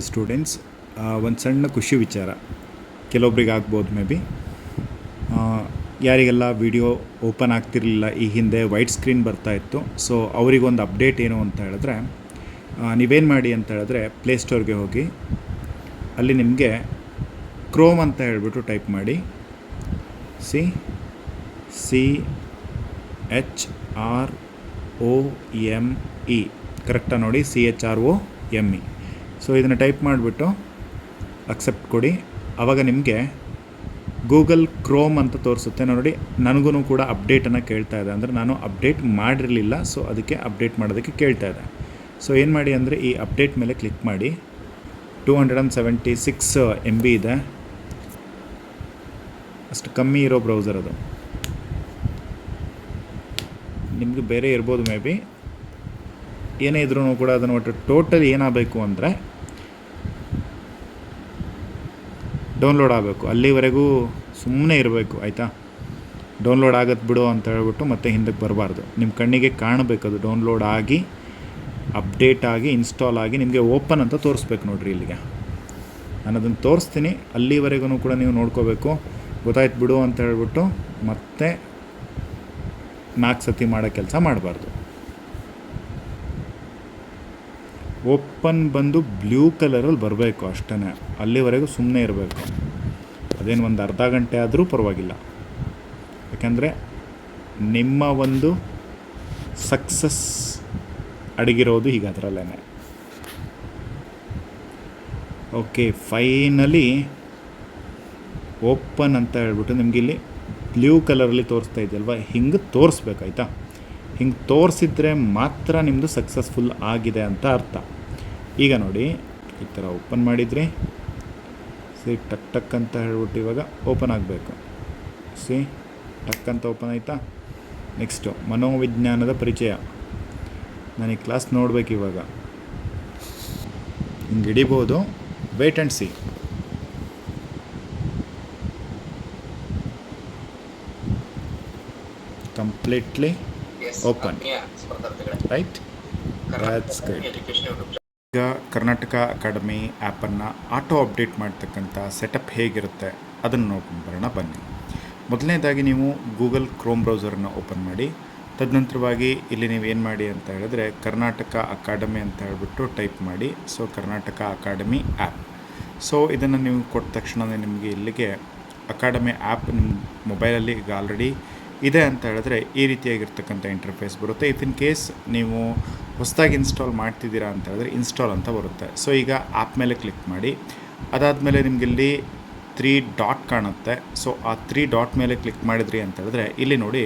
Students ಒಂದು ಸಣ್ಣ ಖುಷಿ ವಿಚಾರ. ಕೆಲವೊಬ್ರಿಗೆ ಆಗ್ಬೋದು ಮೇ ಬಿ. ಯಾರಿಗೆಲ್ಲ ವಿಡಿಯೋ ಓಪನ್ ಆಗ್ತಿರಲಿಲ್ಲ, ಈ ಹಿಂದೆ ವೈಟ್ ಸ್ಕ್ರೀನ್ ಬರ್ತಾ ಇತ್ತು, ಸೊ ಅವರಿಗೊಂದು ಅಪ್ಡೇಟ್ ಏನು ಅಂತ ಹೇಳಿದ್ರೆ ನೀವೇನು ಮಾಡಿ ಅಂತ ಹೇಳಿದ್ರೆ ಪ್ಲೇಸ್ಟೋರ್ಗೆ ಹೋಗಿ, ಅಲ್ಲಿ ನಿಮಗೆ ಕ್ರೋಮ್ ಅಂತ ಹೇಳಿಬಿಟ್ಟು ಟೈಪ್ ಮಾಡಿ. C C, H, R O M, E. ಕರೆಕ್ಟಾಗಿ ನೋಡಿ, C, H, R O M, E. So ಇದನ್ನು ಟೈಪ್ ಮಾಡಿಬಿಟ್ಟು ಅಕ್ಸೆಪ್ಟ್ ಕೊಡಿ. ಆವಾಗ ನಿಮಗೆ ಗೂಗಲ್ ಕ್ರೋಮ್ ಅಂತ ತೋರಿಸುತ್ತೆ. ನೋಡಿ ನನಗೂ ಕೂಡ ಅಪ್ಡೇಟನ್ನು ಕೇಳ್ತಾ ಇದೆ. ಅಂದರೆ ನಾನು ಅಪ್ಡೇಟ್ ಮಾಡಿರಲಿಲ್ಲ ಸೊ ಅದಕ್ಕೆ ಅಪ್ಡೇಟ್ ಮಾಡೋದಕ್ಕೆ ಕೇಳ್ತಾ ಇದೆ. ಸೊ ಏನು ಮಾಡಿ ಅಂದರೆ, ಈ ಅಪ್ಡೇಟ್ ಮೇಲೆ ಕ್ಲಿಕ್ ಮಾಡಿ. Two hundred and seventy six M B ಇದೆ. ಅಷ್ಟು ಕಮ್ಮಿ ಇರೋ ಬ್ರೌಸರ್ ಅದು. ನಿಮಗೆ ಬೇರೆ ಇರ್ಬೋದು ಮೇ ಬಿ ಏನೇ ಇದ್ರೂ ಕೂಡ ಅದನ್ನು ಒಟ್ಟು ಟೋಟಲ್ ಏನಾಗಬೇಕು ಅಂದರೆ ಡೌನ್ಲೋಡ್ ಆಗಬೇಕು. ಅಲ್ಲಿವರೆಗೂ ಸುಮ್ಮನೆ ಇರಬೇಕು, ಆಯಿತಾ? ಡೌನ್ಲೋಡ್ ಆಗತ್ತೆ ಬಿಡು ಅಂತ ಹೇಳ್ಬಿಟ್ಟು ಮತ್ತೆ ಹಿಂದಕ್ಕೆ ಬರಬಾರ್ದು. ನಿಮ್ಮ ಕಣ್ಣಿಗೆ ಕಾಣಬೇಕು ಅದು ಡೌನ್ಲೋಡ್ ಆಗಿ ಅಪ್ಡೇಟ್ ಆಗಿ ಇನ್ಸ್ಟಾಲ್ ಆಗಿ ನಿಮಗೆ ಓಪನ್ ಅಂತ ತೋರಿಸ್ಬೇಕು ನೋಡ್ರಿ ಇಲ್ಲಿಗೆ. ನಾನು ಅದನ್ನು ತೋರಿಸ್ತೀನಿ. ಅಲ್ಲಿವರೆಗೂ ಕೂಡ ನೀವು ನೋಡ್ಕೋಬೇಕು. ಗೊತ್ತಾಯ್ತು ಬಿಡು ಅಂತ ಹೇಳ್ಬಿಟ್ಟು ಮತ್ತೆ ನಾಲ್ಕು ಸತಿ ಮಾಡೋ ಕೆಲಸ ಮಾಡಬಾರ್ದು. ಓಪನ್ ಬಂದು ಬ್ಲೂ ಕಲರಲ್ಲಿ ಬರಬೇಕು ಅಷ್ಟೇ ಅಲ್ಲಿವರೆಗೂ ಸುಮ್ಮನೆ ಇರಬೇಕು. ಅದೇನು ಒಂದು ಅರ್ಧ ಗಂಟೆ ಆದರೂ ಪರವಾಗಿಲ್ಲ. ಯಾಕೆಂದರೆ ನಿಮ್ಮ ಒಂದು ಸಕ್ಸಸ್ ಅಡಗಿರೋದು ಈಗ ಅದರಲ್ಲೇ ಓಕೆ, ಫೈನಲಿ ಓಪನ್ ಅಂತ ಹೇಳ್ಬಿಟ್ಟು ನಿಮಗಿಲ್ಲಿ ಬ್ಲೂ ಕಲರಲ್ಲಿ ತೋರಿಸ್ತಾ ಇದೆಯಲ್ವ? ಹಿಂಗೆ ತೋರಿಸ್ಬೇಕಾಯ್ತಾ? ಹಿಂಗೆ ತೋರಿಸಿದ್ರೆ ಮಾತ್ರ ನಿಮ್ಮದು ಸಕ್ಸಸ್ಫುಲ್ ಆಗಿದೆ ಅಂತ ಅರ್ಥ. ಈಗ ನೋಡಿ, ಈ ಥರ ಓಪನ್ ಮಾಡಿದ್ರಿ ಸಿ ಟಕ್ ಟಕ್ ಅಂತ ಹೇಳ್ಬಿಟ್ಟು ಇವಾಗ ಓಪನ್ ಆಗಬೇಕು. ಸಿ ಟಕ್ ಅಂತ ಓಪನ್ ಆಯಿತಾ? ನೆಕ್ಸ್ಟು ಮನೋವಿಜ್ಞಾನದ ಪರಿಚಯ. ನಾನು ಈ ಕ್ಲಾಸ್ ನೋಡ್ಬೇಕು ಇವಾಗ. ಹಿಂಗೆ ಹಿಡಿಬೋದು. Wait and see completely open right. ಈಗ ಕರ್ನಾಟಕ ಅಕಾಡೆಮಿ ಆ್ಯಪನ್ನು ಆಟೋ ಅಪ್ಡೇಟ್ ಮಾಡ್ತಕ್ಕಂಥ ಸೆಟಪ್ ಹೇಗಿರುತ್ತೆ? ಅದನ್ನು ನೋಡ್ಕೊಂಡು ಬರೋಣ ಬನ್ನಿ. ಮೊದಲನೇದಾಗಿ ನೀವು ಗೂಗಲ್ ಕ್ರೋಮ್ ಬ್ರೌಸರನ್ನು ಓಪನ್ ಮಾಡಿ. ತದನಂತರವಾಗಿ ಇಲ್ಲಿ ನೀವು ಏನು ಮಾಡಿ ಅಂತ ಹೇಳಿದ್ರೆ ಕರ್ನಾಟಕ ಅಕಾಡೆಮಿ ಅಂತ ಹೇಳಿಬಿಟ್ಟು ಟೈಪ್ ಮಾಡಿ. So Karnataka academy app so ಇದನ್ನು ನೀವು ಕೊಟ್ಟ ತಕ್ಷಣವೇ ನಿಮಗೆ ಇಲ್ಲಿಗೆ ಅಕಾಡೆಮಿ ಆ್ಯಪ್ ನಿಮ್ಮ ಮೊಬೈಲಲ್ಲಿ ಈಗ ಆಲ್ರೆಡಿ ಇದೆ ಅಂತ ಹೇಳಿದ್ರೆ ಈ ರೀತಿಯಾಗಿರ್ತಕ್ಕಂಥ ಇಂಟರ್ಫೇಸ್ ಬರುತ್ತೆ. ಇಫ್ ಇನ್ ಕೇಸ್ ನೀವು ಹೊಸದಾಗಿ ಇನ್ಸ್ಟಾಲ್ ಮಾಡ್ತಿದ್ದೀರಾ ಅಂತ ಹೇಳಿದ್ರೆ ಇನ್ಸ್ಟಾಲ್ ಅಂತ ಬರುತ್ತೆ. ಸೊ ಈಗ ಆ್ಯಪ್ ಮೇಲೆ ಕ್ಲಿಕ್ ಮಾಡಿ. ಅದಾದಮೇಲೆ ನಿಮ್ಗೆ ಇಲ್ಲಿ ತ್ರೀ ಡಾಟ್ ಕಾಣುತ್ತೆ. ಸೊ ಆ ತ್ರೀ ಡಾಟ್ ಮೇಲೆ ಕ್ಲಿಕ್ ಮಾಡಿದ್ರಿ ಅಂತ ಹೇಳಿದ್ರೆ ಇಲ್ಲಿ ನೋಡಿ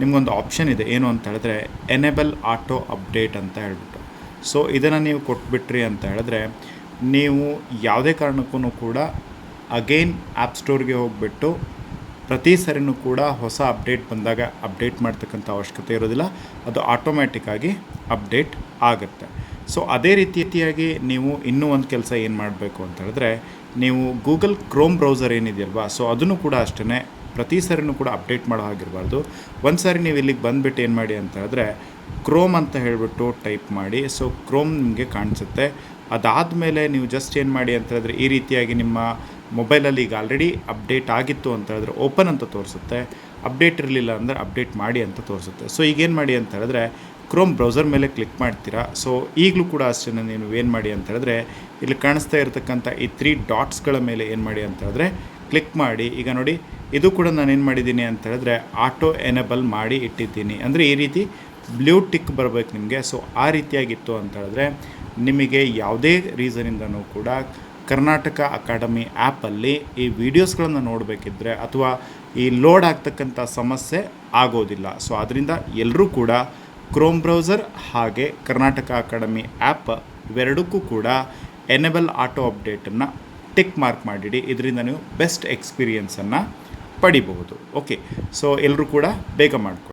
ನಿಮಗೊಂದು ಆಪ್ಷನ್ ಇದೆ. ಏನು ಅಂತ ಹೇಳಿದ್ರೆ ಎನೇಬಲ್ ಆಟೋ ಅಪ್ಡೇಟ್ ಅಂತ ಹೇಳ್ಬಿಟ್ಟು. ಸೊ ಇದನ್ನು ನೀವು ಕೊಟ್ಬಿಟ್ರಿ ಅಂತ ಹೇಳಿದ್ರೆ ನೀವು ಯಾವುದೇ ಕಾರಣಕ್ಕೂ ಕೂಡ ಅಗೈನ್ ಆ್ಯಪ್ ಸ್ಟೋರ್ಗೆ ಹೋಗಿಬಿಟ್ಟು ಪ್ರತಿ ಸರಿನೂ ಕೂಡ ಹೊಸ ಅಪ್ಡೇಟ್ ಬಂದಾಗ ಅಪ್ಡೇಟ್ ಮಾಡ್ತಕ್ಕಂಥ ಅವಶ್ಯಕತೆ ಇರೋದಿಲ್ಲ. ಅದು ಆಟೋಮ್ಯಾಟಿಕ್ಕಾಗಿ ಅಪ್ಡೇಟ್ ಆಗುತ್ತೆ. ಸೊ ಅದೇ ರೀತಿಯಾಗಿ ನೀವು ಇನ್ನೂ ಒಂದು ಕೆಲಸ ಏನು ಮಾಡಬೇಕು ಅಂತ ಹೇಳಿದ್ರೆ, ನೀವು ಗೂಗಲ್ ಕ್ರೋಮ್ ಬ್ರೌಸರ್ ಏನಿದೆಯಲ್ವಾ ಸೊ ಅದನ್ನು ಕೂಡ ಅಷ್ಟೇ ಪ್ರತಿ ಸರಿನೂ ಕೂಡ ಅಪ್ಡೇಟ್ ಮಾಡೋ ಹಾಗಿರಬಾರ್ದು. ಒಂದು ಸಾರಿ ನೀವು ಇಲ್ಲಿಗೆ ಬಂದುಬಿಟ್ಟು ಏನು ಮಾಡಿ ಅಂತ ಹೇಳಿದ್ರೆ ಕ್ರೋಮ್ ಅಂತ ಹೇಳಿಬಿಟ್ಟು ಟೈಪ್ ಮಾಡಿ ಸೊ ಕ್ರೋಮ್ ನಿಮಗೆ ಕಾಣಿಸುತ್ತೆ. ಅದಾದಮೇಲೆ ನೀವು ಜಸ್ಟ್ ಏನು ಮಾಡಿ ಅಂತ ಹೇಳಿದ್ರೆ, ಈ ರೀತಿಯಾಗಿ ನಿಮ್ಮ ಮೊಬೈಲಲ್ಲಿ ಈಗ ಆಲ್ರೆಡಿ ಅಪ್ಡೇಟ್ ಆಗಿತ್ತು ಅಂತ ಹೇಳಿದ್ರೆ ಓಪನ್ ಅಂತ ತೋರಿಸುತ್ತೆ. ಅಪ್ಡೇಟ್ ಇರಲಿಲ್ಲ ಅಂದರೆ ಅಪ್ಡೇಟ್ ಮಾಡಿ ಅಂತ ತೋರಿಸುತ್ತೆ. ಸೊ ಈಗೇನು ಮಾಡಿ ಅಂತ ಹೇಳಿದ್ರೆ ಕ್ರೋಮ್ ಬ್ರೌಸರ್ ಮೇಲೆ ಕ್ಲಿಕ್ ಮಾಡ್ತೀರಾ? ಸೊ ಈಗಲೂ ಕೂಡ ಅಷ್ಟೇ ನೀವು ಏನು ಮಾಡಿ ಅಂತ ಹೇಳಿದ್ರೆ ಇಲ್ಲಿ ಕಾಣಿಸ್ತಾ ಇರತಕ್ಕಂಥ ಈ ತ್ರೀ ಡಾಟ್ಸ್ಗಳ ಮೇಲೆ ಏನು ಮಾಡಿ ಅಂತ ಹೇಳಿದ್ರೆ ಕ್ಲಿಕ್ ಮಾಡಿ. ಈಗ ನೋಡಿ, ಇದು ಕೂಡ ನಾನು ಏನು ಮಾಡಿದ್ದೀನಿ ಅಂತ ಹೇಳಿದ್ರೆ ಆಟೋ ಎನೇಬಲ್ ಮಾಡಿ ಇಟ್ಟಿದ್ದೀನಿ. ಅಂದರೆ ಈ ರೀತಿ ಬ್ಲೂ ಟಿಕ್ ಬರಬೇಕು ನಿಮಗೆ. ಸೊ ಆ ರೀತಿಯಾಗಿತ್ತು ಅಂತ ಹೇಳಿದ್ರೆ ನಿಮಗೆ ಯಾವುದೇ ರೀಸನಿಂದನೂ ಕೂಡ ಕರ್ನಾಟಕ ಅಕಾಡೆಮಿ ಆ್ಯಪಲ್ಲಿ ಈ ವಿಡಿಯೋಸ್ಗಳನ್ನು ನೋಡಬೇಕಿದ್ರೆ ಅಥವಾ ಈ ಲೋಡ್ ಆಗ್ತಕ್ಕಂಥ ಸಮಸ್ಯೆ ಆಗೋದಿಲ್ಲ. ಸೊ ಅದರಿಂದ ಎಲ್ಲರೂ ಕೂಡ ಕ್ರೋಮ್ ಬ್ರೌಸರ್ ಹಾಗೆ ಕರ್ನಾಟಕ ಅಕಾಡೆಮಿ ಆ್ಯಪ್ ಇವೆರಡಕ್ಕೂ ಕೂಡ ಎನೇಬಲ್ ಆಟೋ ಅಪ್ಡೇಟನ್ನು ಟಿಕ್ ಮಾರ್ಕ್ ಮಾಡಿಡಿ. ಇದರಿಂದ ನೀವು ಬೆಸ್ಟ್ ಎಕ್ಸ್ಪೀರಿಯನ್ಸನ್ನು ಪಡಿಬಹುದು. ಓಕೆ, ಸೊ ಎಲ್ಲರೂ ಕೂಡ ಬೇಗ ಮಾಡ್ಕೊಳ್ಳಿ